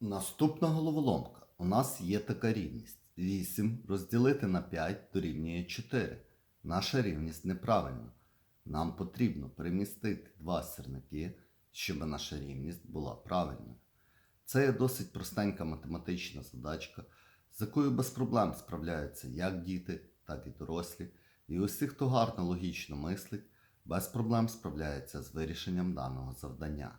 Наступна головоломка. У нас є така рівність. 8 розділити на 5 дорівнює 4. Наша рівність неправильна. Нам потрібно перемістити два сірники, щоб наша рівність була правильною. Це є досить простенька математична задачка, з якою без проблем справляються як діти, так і дорослі. І усі, хто гарно логічно мислить, без проблем справляється з вирішенням даного завдання.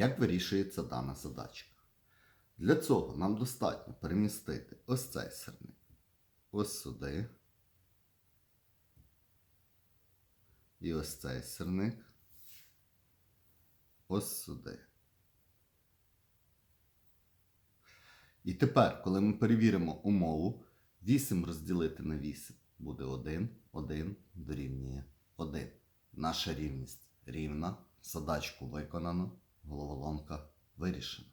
Як вирішується дана задачка? Для цього нам достатньо перемістити ось цей сирник ось сюди. І ось цей сирник ось сюди. І тепер, коли ми перевіримо умову, 8 розділити на 8 буде 1, 1 дорівнює 1. Наша рівність рівна, задачку виконано, головоломка вирішена.